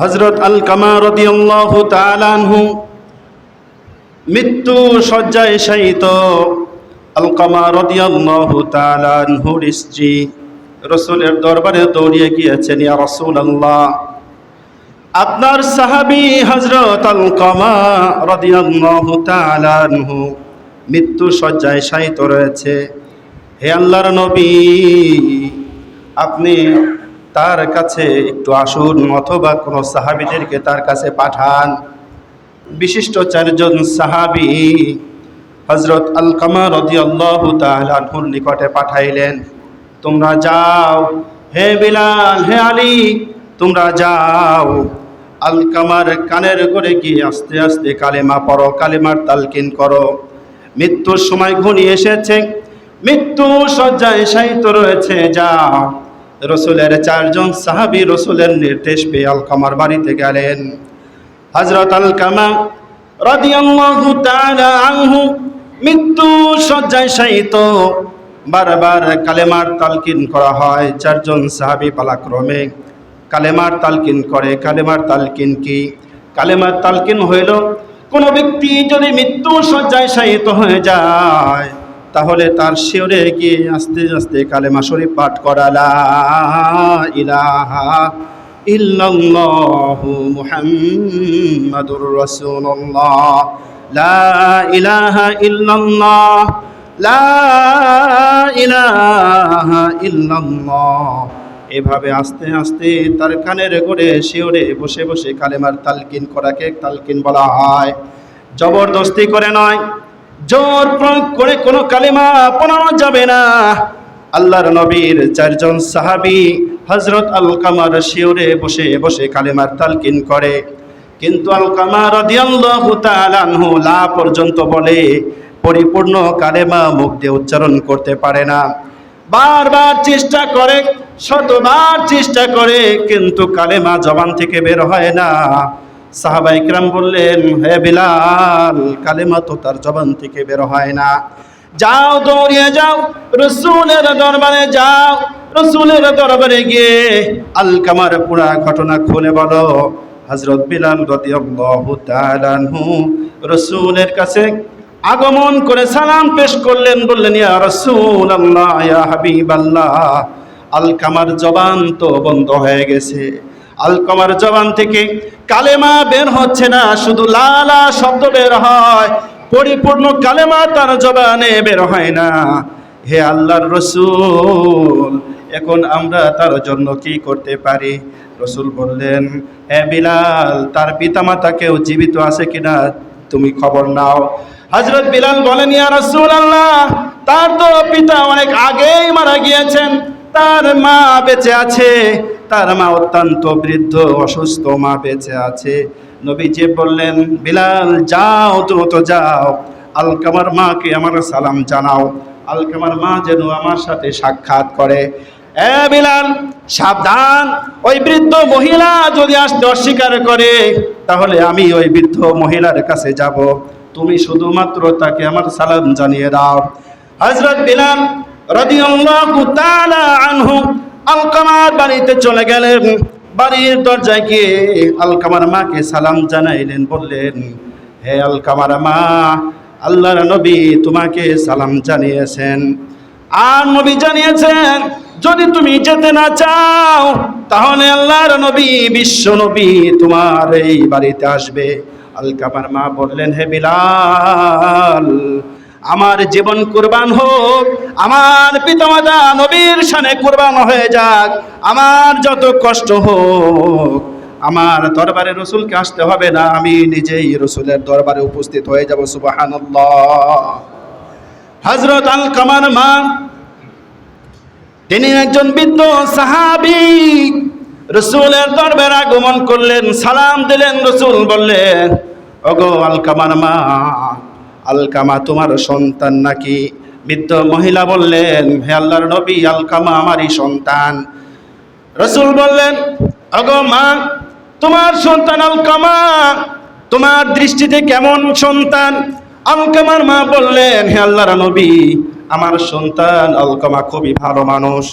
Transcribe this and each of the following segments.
হজরত আল কামা রদিয়াল্লাহু তাআলাহু মৃত্যু শয্যায় শায়িত আল কামা রদিয়াল্লাহু তাআলাহুর স্ত্রী রসুলের দরবারে দৌড়িয়ে গিয়েছেন, ইয়া আল্লাহ আপনার সাহাবি হজরত আল কামা রাদিয়াল্লাহু তাআলা আনহু মৃত্যু শয্যায় শায়িত রয়েছে। হে আল্লাহর নবী, আপনি তার কাছে একটু আসুন অথবা কোনো সাহাবিদেরকে তার কাছে পাঠান। বিশিষ্ট চারজন সাহাবি হজরত আল কামা রাদিয়াল্লাহু নিকটে পাঠাইলেন, তোমরা যাও, হে বিলাল, হে আলী, তোমরা যাও। আল কামার কানের করে গিয়ে আস্তে আস্তে কালেমা পড়ো, কালেমার তালকিন করো। মৃত্যুর সময় ঘনিয়ে এসেছে মৃত্যু শয্যায় শায়িত রয়েছে, যাও। রসুলের চারজন সাহাবি রসুলের নির্দেশ পেয়ে আল কামার বাড়িতে গেলেন হজরত আল কামা রাদিয়াল্লাহু তাআলা আনহু মৃত্যু শয্যায় শায়িত। বারবার কালেমার তালকিন করা হয়। চারজন সাহাবী পালাক্রমে কালেমার তালকিন করে। কালেমার তালকিন কি? কালেমার তালকিন হইল, কোনো ব্যক্তি যদি মৃত্যু শয্যায় শায়িত হয়ে যায় তাহলে তার শিওরে গিয়ে আস্তে আস্তে কালেমা শরীফ পাঠ করা, লা ইলাহা ইল্লাল্লাহু মুহাম্মাদুর রাসূলুল্লাহ লা ইলাহা ইল্লাল্লাহ লা ইলাহা ইল্লাল্লাহ এভাবে আস্তে আস্তে তার কানের করে শিওরে বসে বসে কালেমার তালকিন করাকে তালকিন বলা হয়। জবরদস্তি করে নয়। জোর প্রয়োগ করে কোনো কালেমা পড়ানো যাবে না। আল্লাহর নবীর চারজন সাহাবি হজরত আল কামার শিওরে বসে বসে কালেমার তালকিন করে। কিন্তু আল কামার আনহু লা পর্যন্ত বলে, পরিপূর্ণ কালেমা মুখ দিয়ে উচ্চারণ করতে পারে না। বারবার চেষ্টা করে, শতবার চেষ্টা করে, কিন্তু কালেমা জবান থেকে বের হয় না। সাহাবা ইকরাম বললেন, হে বিলাল, কালেমা তো তার জবান থেকে বের হয় না। যাও দৌড়িয়ে যাও, রসুলের দরবারে যাও, রসুলের দরবারে গিয়ে আল কামার পুরা ঘটনা খুলে বলো। হজরত বিলাল রাদিয়াল্লাহু তাআলা রসুলের কাছে আগমন করে সালাম পেশ করলেন, বললেন, ইয়া রাসূলুল্লাহ, ইয়া হাবিবাল্লাহ আল কামার জবান তো বন্ধ হয়ে গেছে। আলকমার জবান থেকে কালেমা বের হচ্ছে না, শুধু লালা শব্দ বের হয়, পরিপূর্ণ কালেমা তার জবানে বের হয় না। হে আল্লাহর রসুল, এখন আমরা তার জন্য কি করতে পারি? রসুল বললেন, হে বিলাল, তার পিতামাতাকেও জীবিত আছে কিনা তুমি খবর নাও। হজরত বিলাল বলেন, ইয়া রসুল আল্লাহ তার তো পিতা অনেক আগেই মারা গিয়েছেন, তার মা বেঁচে আছে তার মা অত্যন্ত বৃদ্ধ, অসুস্থ, মা বেঁচে আছে। নবীজি বললেন, বিলাল, যাও, দ্রুত যাও। আলকামার মাকে আমার সালাম জানাও। আলকামার মা যেন আমার সাথে সাক্ষাৎ করে। এ বিলাল, সাবধান। ওই বৃদ্ধ মহিলা যদি আসতে অস্বীকার করে, তাহলে আমি ওই বৃদ্ধ মহিলার কাছে যাব। তুমি শুধুমাত্র তাকে আমার সালাম জানিয়ে দাও। হজরত বিলাল রাদিয়াল্লাহু তাআলা আনহু আলকামার বাড়িতে চলে গেলেন। বাড়ির দরজায় গিয়ে আলকামার মাকে সালাম জানাইলেন, বললেন, হে আলকামার মা, আল্লাহর নবী তোমাকে সালাম জানিয়েছেন। আর নবী জানিয়েছেন, যদি তুমি যেতে না চাও, তাহলে আল্লাহর নবী, বিশ্ব নবী তোমার এই বাড়িতে আসবে। আলকামার মা বললেন, হে বিলাল আমার জীবন কুরবান হোক, আমার পিতামাতা নবীর সানে কুরবান হয়ে যাক, আমার যত কষ্ট হোক, আমার দরবারে রসুলকে আসতে হবে না, আমি নিজেই রসুলের দরবারে উপস্থিত হয়ে যাব, সুবহানাল্লাহ। হজরত আল কামার মা, তিনি একজন বৃদ্ধ সাহাবি, রসুলের দরবারে আগমন করলেন, সালাম দিলেন রসুল, বললেন, ওগো আল কামার মা আলকামা, তোমার সন্তান নাকি? বৃদ্ধ মহিলা বললেন, হে আল্লাহর নবী, আলকামা আমারই সন্তান। রসুল বললেন অগো মা, তোমার সন্তান আলকামা, তোমার দৃষ্টিতে কেমন সন্তান? আলকামার মা বললেন, হে আল্লাহর নবী, আমার সন্তান আলকামা খুবই ভালো মানুষ,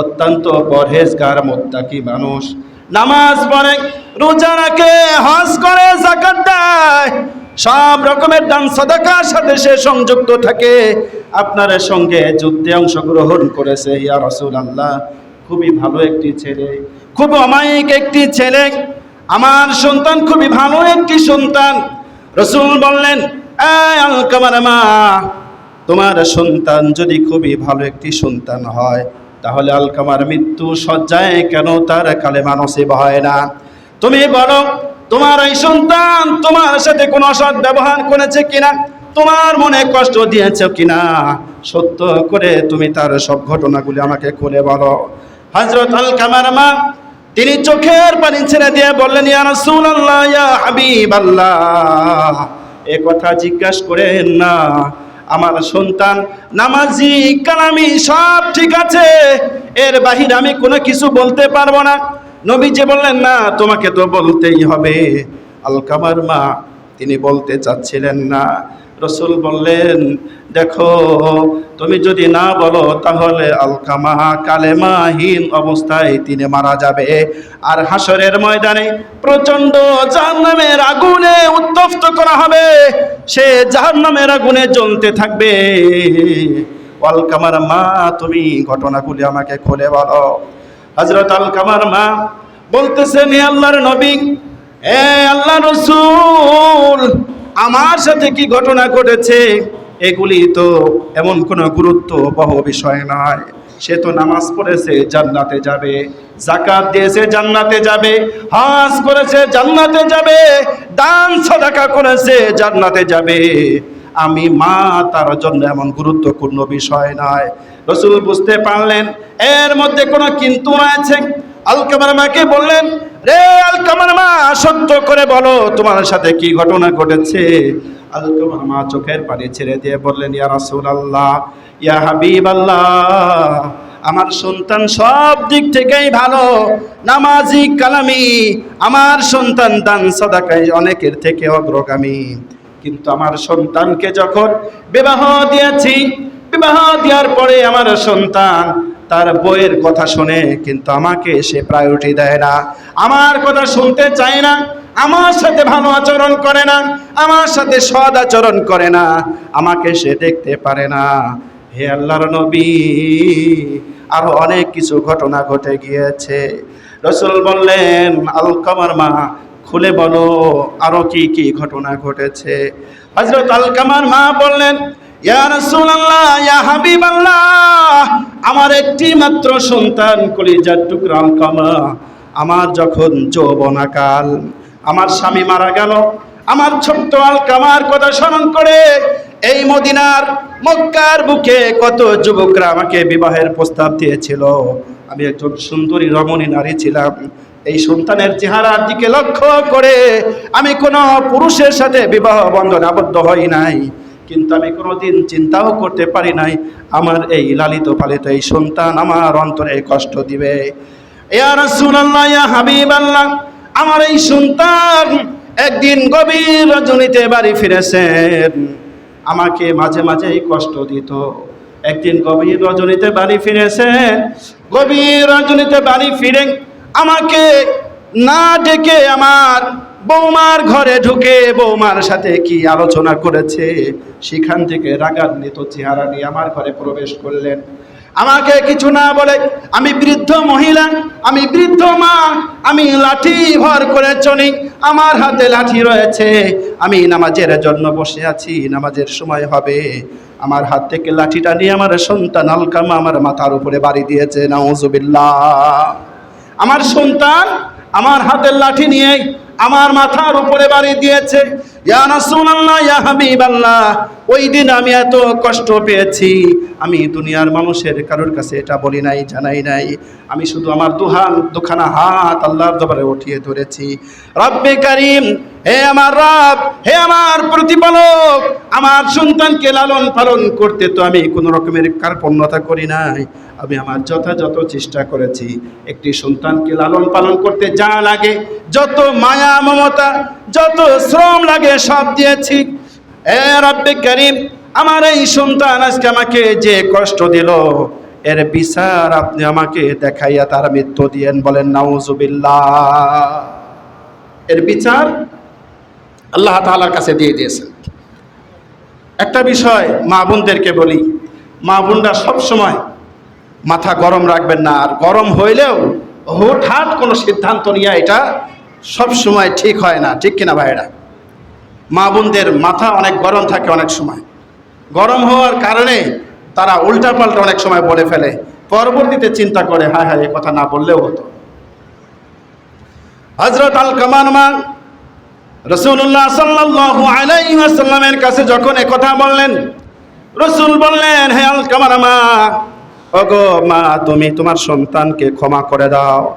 অত্যন্ত পরহেজগার, মোত্তাকি মানুষ। নামাজ পড়ে, রোজা রাখে, হজ করে জাকাত দেয় সব রকমের দান সদাকার সাথে সে সংযুক্ত থাকে। আপনার সঙ্গে যুদ্ধে অংশগ্রহণ করেছে, ইয়া রসুল আল্লাহ খুবই ভালো একটি ছেলে, খুব অমায়িক একটি ছেলে। আমার সন্তান খুবই ভালো একটি সন্তান। রসুল বললেন, "এই আলকামার মা, তোমার সন্তান যদি খুবই ভালো একটি সন্তান হয়, তাহলে আলকামার মৃত্যু সজ্জায় কেন তার কালেমা নসিব হয় না? তুমি বলো তোমার এই সন্তান তোমার সাথে কোনো অসৎ ব্যবহার করেছে কিনা? তোমার মনে কষ্ট দিয়েছে কিনা? সত্য করে তুমি তার সব ঘটনাগুলি আমাকে খুলে বলো। হজরত আল কামার মা, তিনি চোখের পানি ছেড়ে দিয়ে বললেন, ইয়া এ কথা জিজ্ঞাসা করেন, না, আমার সন্তান নামাজি, কালামি সব ঠিক আছে। এর বাহিরে আমি কোনো কিছু বলতে পারব না। নবী যে বললেন, না, তোমাকে তো বলতেই হবে। আলকামার মা, তিনি বলতে চাচ্ছিলেন না। রসুল বললেন, দেখো, তুমি যদি না বলো, তাহলে আলকামা কালেমাহীন অবস্থায় তিনি মারা যাবে। আর হাসরের ময়দানে প্রচণ্ড জাহান্নামের আগুনে উত্তপ্ত করা হবে। সে জাহান্নামের আগুনে জ্বলতে থাকবে। আলকামার মা, তুমি ঘটনাগুলি আমাকে খুলে বলো। হজরত আল কামার মা বলতেছেন, হে আল্লাহর নবী, এ আল্লাহ রসুল, আমার সাথে কি ঘটনা ঘটেছে? এগুলি তো এমন কোনো গুরুত্ববহ বিষয় নয়। সে তো নামাজ পড়েছে, জান্নাতে যাবে জাকাত দিয়েছে, জান্নাতে যাবে, হাজ করেছে, জান্নাতে যাবে, দান সদাকা করেছে, জান্নাতে যাবে। আমি মা, তার জন্য এমন গুরুত্বপূর্ণ বিষয় নয়। রসুল বুঝতে পারলেন, এর মধ্যে কোনো কিন্তু আছে। আলকামার মাকে বললেন, রে আলকামার মা, সত্য করে বলো, তোমার সাথে কি ঘটনা ঘটেছে? আলকামার মা চোখের পানি ছেড়ে দিয়ে বললেন, ইয়া রাসূল আল্লাহ ইয়া হাবিব আল্লাহ আমার সন্তান সব দিক থেকেই ভালো। নামাজি কালামি, আমার সন্তান দান সাদাকায় অনেকের থেকে অগ্রগামী। কিন্তু আমার সন্তানকে যখন বিবাহ দিয়েছি বিবাহ দেওয়ার পরে আমার সন্তান তার বইয়ের কথা শুনে, কিন্তু আমাকে সে প্রায়োরিটি দেয় না। আমার কথা শুনতে চায় না, আমার সাথে ভালো আচরণ করে না, আমার সাথে সদ আচরণ করে না, আমাকে সে দেখতে পারে না। হে আল্লাহর নবী, আরও অনেক কিছু ঘটনা ঘটে গিয়েছে। রসুল বললেন আলকামার মা, খুলে বলো, আরও কি কি ঘটনা ঘটেছে? হজরত আলকামার মা বললেন আমার একটি মাত্র সন্তান কলিজার টুকরা আলকামা আমার যখন যৌবনাকাল আমার স্বামী মারা গেল, আমার ছোট্ট আলকামার কথা স্মরণ করে এই মদিনার মক্কার বুকে কত যুবকরা আমাকে বিবাহের প্রস্তাব দিয়েছিল। আমি একজন সুন্দরী রমণী নারী ছিলাম। এই সন্তানের চেহারার দিকে লক্ষ্য করে আমি কোনো পুরুষের সাথে বিবাহ বন্ধন আবদ্ধ হই নাই। কিন্তু আমি কোনোদিন চিন্তাও করতে পারি নাই, আমার এই লালিত পালিত এই সন্তান আমার অন্তরে কষ্ট দিবে। আমার এই সন্তান একদিন গভীর রজনীতে বাড়ি ফিরেছেন। আমাকে মাঝে মাঝেই কষ্ট দিত। একদিন গভীর রজনীতে বাড়ি ফিরেছেন, গভীর রজনীতে বাড়ি ফিরে আমাকে না ডেকে আমার বৌমার ঘরে ঢুকে বৌমার সাথে কি আলোচনা করেছে? সেখান থেকে রাগান্বিত চেহারা নিয়ে আমার ঘরে প্রবেশ করলেন। আমাকে কিছু না বলে, আমি বৃদ্ধ মহিলা, আমি বৃদ্ধ মা, আমি লাঠি ভর করে চলি, আমার হাতে লাঠি রয়েছে, আমি নামাজের জন্য বসে আছি, নামাজের সময় হবে। আমার হাত থেকে লাঠিটা নিয়ে আমার সন্তান আলকামা আমার মাথার উপরে বাড়ি দিয়েছে, নাউজুবিল্লাহ। আমার সন্তান আমার হাতের লাঠি নিয়ে আমার মাথার উপরে বাড়ি দিয়েছে। ইয়া রাসূলুল্লাহ, ইয়া হাবিবাল্লাহ, ওই দিন আমি এত কষ্ট পেয়েছি। আমি দুনিয়ার মানুষের কারোর কাছে এটা বলি নাই, জানাই নাই। আমি শুধু আমার দুহান, দুখানা হাত আল্লাহর দরবারে উঠিয়ে ধরেছি। রব্বে কারিম, হে আমার রব, হে আমার প্রতিপালক, আমার সন্তানকে লালন পালন করতে তো আমি কোনো রকমের কার্পণ্যতা করি নাই। আমি আমার যথাযথ চেষ্টা করেছি একটি সন্তানকে লালন পালন করতে যা লাগে, যত মায়া, মমতা, যত শ্রম লাগে সব দিয়েছি। আমার এই সন্তান আজকে আমাকে যে কষ্ট দিল, এর বিচার আপনি আমাকে দেখাইয়া তার মৃত্যু দিয়েন বলেন, নাউজুবিল্লাহ। এর বিচার আল্লাহ তাআলার কাছে দিয়ে দিয়েছেন। একটা বিষয় মা বোনদেরকে বলি, মা বোনরা সবসময় মাথা গরম রাখবেন না। আর গরম হইলেও হুটহাট কোনো সিদ্ধান্ত নিয়ে এটা সব সময় ঠিক হয় না। ঠিক কিনা ভাইরা মা বোনদের মাথা অনেক গরম থাকে অনেক সময়। গরম হওয়ার কারণে তারা উল্টাপাল্টা অনেক সময় বলে ফেলে। পরবর্তীতে চিন্তা করে, হায় হায়, এ কথা না বললেও হতো। হজরত আল কামান মা রসুল্লাহ সাল্লাল্লাহু আলাইহি ওয়াসাল্লামের কাছে যখন কথা বললেন, রসুল বললেন, হে আল কামার মা ওগো মা, তুমি তোমার সন্তানকে ক্ষমা করে দাও।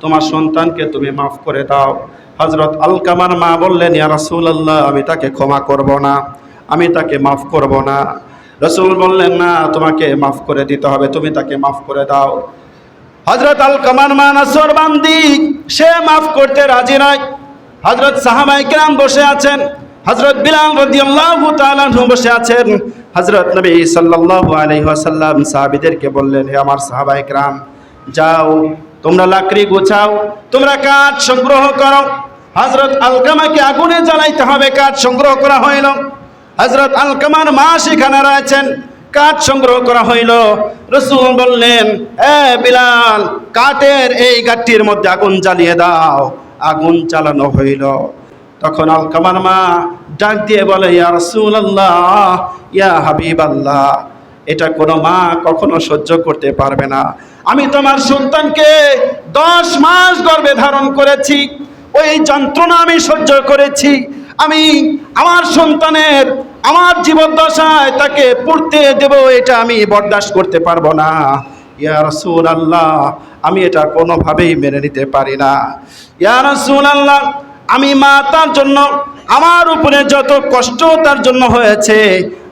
তোমার সন্তানকে তুমি মাফ করে দাও। হজরত আল কামার মা বললেন, ইয়া রাসূলুল্লাহ, আমি তাকে ক্ষমা করব না। আমি তাকে মাফ করব না। রসুল বললেন, না, তোমাকে মাফ করে দিতে হবে। তুমি তাকে মাফ করে দাও। হজরত আল কামার মা নাসর বান্দি, সে মাফ করতে রাজি নয়। হজরত সাহাবাই বসে আছেন। হজরত বিলাল রাদিয়াল্লাহু তাআলা বসে আছেন। হজরত নবী সাল্লাল্লাহু আলাইহি সাহাবীদেরকে বললেন, হে আমার সাহাবাই কিরাম যাও, তোমরা লাকড়ি গোছাও, তোমরা কাঠ সংগ্রহ করো। হজরত আলকামাকে আগুনে জ্বালাইতে হবে, কাঠ সংগ্রহ করা হইল। হজরত আলকামার মা সেখানে রয়েছেন, কাঠ সংগ্রহ করা হইল। রসুল বললেন, এ বিলাল, কাঠের এই গাঠটির মধ্যে আগুন জ্বালিয়ে দাও। আগুন চালানো হইল। তখন আলকামার মা ডাক দিয়ে বলে, ইয়া রসুল আল্লাহ ইয়া হাবিব আল্লাহ এটা কোনো মা কখনো সহ্য করতে পারবে না। আমি তোমার সন্তানকে দশ মাস গর্ভে ধারণ করেছি, ওই যন্ত্রণা আমি সহ্য করেছি। আমি আমার সন্তানের, আমার জীবদ্দশায় তাকে পড়তে দেব, এটা আমি বরদাস্ত করতে পারব না। ইয়া রসুল আল্লাহ আমি এটা কোনোভাবেই মেনে নিতে পারি না। ইয়া রসুল আল্লাহ আমি মা তার জন্য, আমার উপরে যত কষ্ট তার জন্য হয়েছে,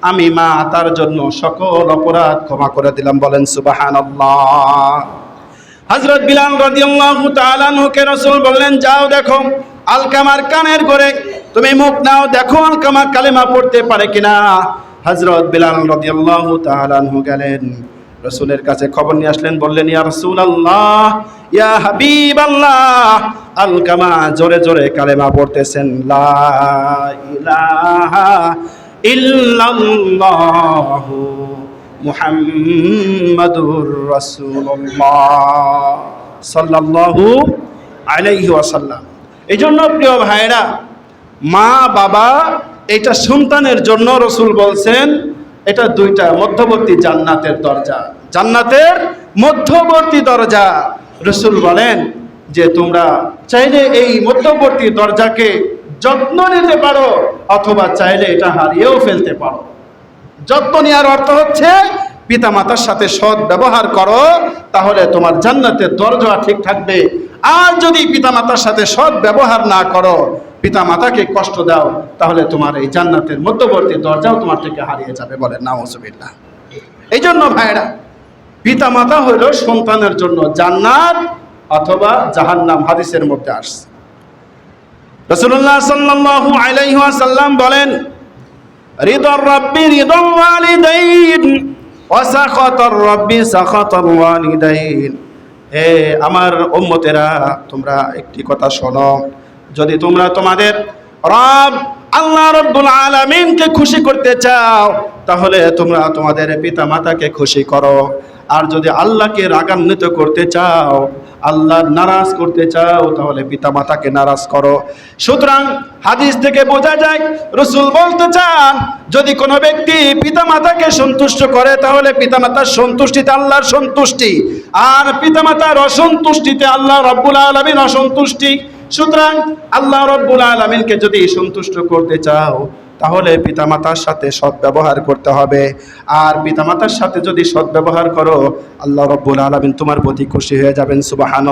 আমি মা তার জন্য সকল অপরাধ ক্ষমা করে দিলাম। বলেন সুবাহান হজরত বিলাল রাদিয়াল্লাহু তাআলা নুকে রাসূল বললেন, যাও দেখো, আলকামার কানের করে তুমি মুখ নাও, দেখো আলকামা কালেমা পড়তে পারে কিনা? হজরত বিলাল রাদিয়াল্লাহু তাআলা গেলেন রসুলের কাছে খবর নিয়ে আসলেন, বললেন, ইয়া রসুল আল্লাহ ইয়া হাবিব আল্লাহ আলকামা জোরে জোরে কালেমা পড়তেছেন, লা ইলাহা ইল্লাল্লাহু মুহাম্মাদুর রাসূলুল্লাহ সাল্লাল্লাহু আলাইহি ওয়াসাল্লাম। এই জন্য প্রিয় ভাইরা মা বাবা এটা সন্তানের জন্য রসুল বলছেন এটা দুইটা মধ্যবর্তী জান্নাতের দরজা। জান্নাতের মধ্যবর্তী দরজা। রসুল বলেন যে, তোমরা চাইলে এই মধ্যবর্তী দরজাকে যত্ন নিতে পারো অথবা চাইলে এটা হারিয়েও ফেলতে পারো। যত্ন নেওয়ার অর্থ হচ্ছে পিতা মাতার সাথে সৎ ব্যবহার করো, তাহলে তোমার জান্নাতের দরজা ঠিক থাকবে। আর যদি পিতা মাতার সাথে সৎ ব্যবহার না করো পিতা মাতাকে কষ্ট দাও, তাহলে তোমার এই জান্নাতের মধ্যবর্তী দরজাও তোমার থেকে হারিয়ে যাবে বলে নাউজুবিল্লাহ। এই জন্য ভাইরা পিতা মাতা হইল সন্তানের জন্য জান্নাত অথবা জাহান্নাম হাদিসের মধ্যে আসছে। রসুল্লাহ বলেন আমার উম্মতেরা, তোমরা একটি কথা শোনো। যদি তোমরা তোমাদের রব, আল্লাহ রব্বুল আলামিনকে খুশি করতে চাও, তাহলে তোমরা তোমাদের পিতা মাতাকে খুশি করো। আর যদি আল্লাহকে রাগান্বিত করতে চাও, আল্লাহ নারাজ করতে চাও, তাহলে পিতা মাতাকে নারাজ করো। সুতরাং হাদিস থেকে বোঝা যায়, রসুল বলতে চান, যদি কোনো ব্যক্তি পিতা মাতাকে সন্তুষ্ট করে, তাহলে পিতা মাতার সন্তুষ্টিতে আল্লাহর সন্তুষ্টি। আর পিতা মাতার অসন্তুষ্টিতে আল্লাহ রব্বুল আলমিন অসন্তুষ্টি। সুতরাং আল্লাহ রব্বুল আলমিনকে যদি সন্তুষ্ট করতে চাও তাহলে পিতামাতার সাথে সৎ ব্যবহার করতে হবে আর পিতামাতার সাথে যদি সৎ ব্যবহার করো আল্লাহ রব্বুল আলমিন তোমার প্রতি খুশি হয়ে যাবেন সুবাহান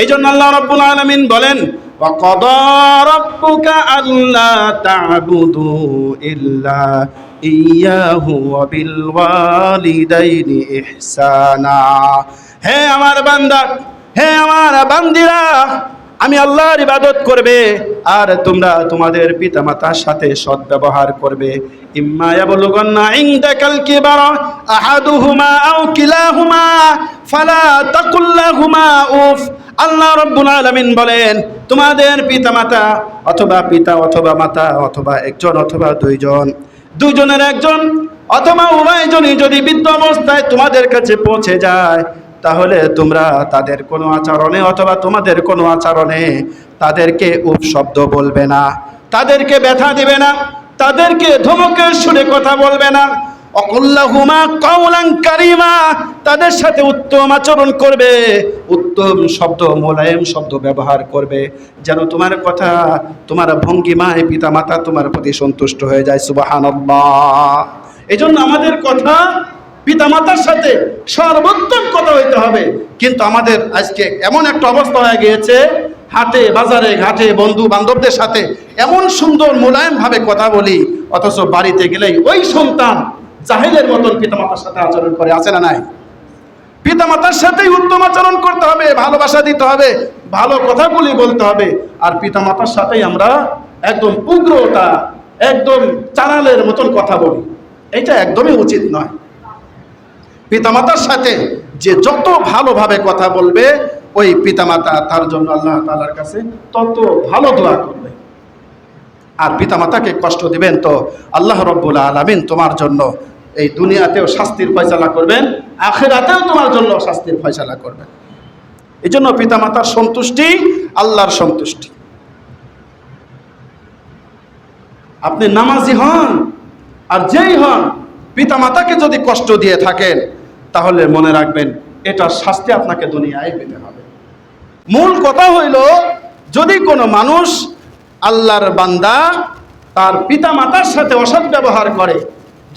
এই জন্য আল্লাহ রব্বুল আলমিন বলেন وقضى ربك ألا تعبدوا إلا إياه وبالوالدين إحسانا হে আমার বান্দা হে আমার বান্দিরা, আমি আল্লাহর ইবাদত করবে, আর তোমরা তোমাদের পিতামাতার সাথে সৎ ব্যবহার করবে। ইম্মা ইয়াবলুগান্না ইনদাকাল কিলাহুমা, ফালা উফ। আল্লাহ রাব্বুল আলামিন বলেন, তোমাদের পিতামাতা অথবা পিতা অথবা মাতা অথবা একজন অথবা দুইজন, দুইজনের একজন অথবা উভয়জনই যদি বৃদ্ধ অবস্থায় তোমাদের কাছে পৌঁছে যায় তাহলে তোমরা তাদের কোনো আচরণে অথবা তোমাদের কোনো আচরণে তাদেরকে উপশব্দ বলবে না। তাদেরকে ব্যথা দিবে না, তাদেরকে ধমকের সুরে কথা বলবে না। অকুল্লাহুমা কৌলাং কারিমা, তাদের সাথে উত্তম আচরণ করবে, উত্তম শব্দ, মোলায়েম শব্দ ব্যবহার করবে। যেন তোমার কথা, তোমার ভঙ্গিমায় পিতা মাতা তোমার প্রতি সন্তুষ্ট হয়ে যায় সুবাহান্লাহ এই জন্য আমাদের কথা পিতামাতার সাথে সর্বোত্তম কথা হইতে হবে। কিন্তু আমাদের আজকে এমন একটা অবস্থা হয়ে গিয়েছে, হাটে, বাজারে, ঘাটে বন্ধু বান্ধবদের সাথে এমন সুন্দর মোলায়েম ভাবে কথা বলি, অথচ বাড়িতে গেলেই ওই সন্তান জাহেলের মতন পিতামাতার সাথে আচরণ করে, আছে না নাই? পিতামাতার সাথেই উত্তম আচরণ করতে হবে, ভালোবাসা দিতে হবে, ভালো কথাগুলি বলতে হবে, আর পিতামাতার সাথেই আমরা একদম উগ্রতা, একদম চানালের মতন কথা বলি। এটা একদমই উচিত নয়। পিতামাতার সাথে যে যত ভালোভাবে কথা বলবে, ওই পিতামাতা তার জন্য আল্লাহ তালার কাছে তত ভালো দোয়া করবে। আর পিতামাতাকে কষ্ট দিবেন তো আল্লাহ রব্বুল আলমিন তোমার জন্য এই দুনিয়াতেও শাস্তির ফয়সালা করবেন, আখেরাতেও তোমার জন্য শাস্তির ফয়সালা করবেন। এই জন্য পিতামাতার সন্তুষ্টি আল্লাহর সন্তুষ্টি। আপনি নামাজি হন আর যেই হন পিতামাতাকে যদি কষ্ট দিয়ে থাকেন, তাহলে মনে রাখবেন এটার শাস্তি আপনাকে দুনিয়ায় পেতে হবে। মূল কথা হইল, যদি কোনো মানুষ আল্লাহর বান্দা, তার পিতামাতার সাথে অসৎ ব্যবহার করে,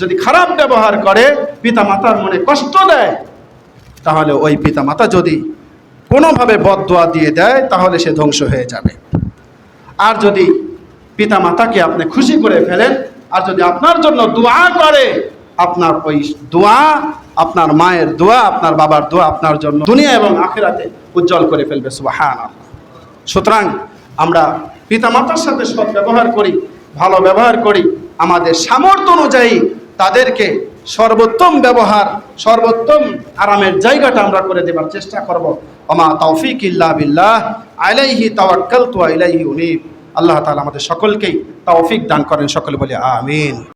যদি খারাপ ব্যবহার করে, পিতামাতার মনে কষ্ট দেয়, তাহলে ওই পিতামাতা যদি কোনোভাবে বদদোয়া দিয়ে দেয়, তাহলে সে ধ্বংস হয়ে যাবে। আর যদি পিতা মাতাকে আপনি খুশি করে ফেলেন, আর যদি আপনার জন্য দোয়া করে আপনার ওই দোয়া, আপনার মায়ের দোয়া, আপনার বাবার দোয়া আপনার জন্য দুনিয়া এবং আখেরাতে উজ্জ্বল করে ফেলবে সুবাহান সুতরাং আমরা পিতা মাতার সাথে সৎ ব্যবহার করি, ভালো ব্যবহার করি, আমাদের সামর্থ্য অনুযায়ী তাদেরকে সর্বোত্তম ব্যবহার, সর্বোত্তম আরামের জায়গাটা আমরা করে দেবার চেষ্টা করব। অমা তৌফিক ইল্লা বিল্লাহ, আলাইহি তাওয়াক্কালতু ওয়া ইলাইহি উনীব। আল্লাহ তাআলা আমাদের সকলকেই তৌফিক দান করেন, সকলে বলি আমিন।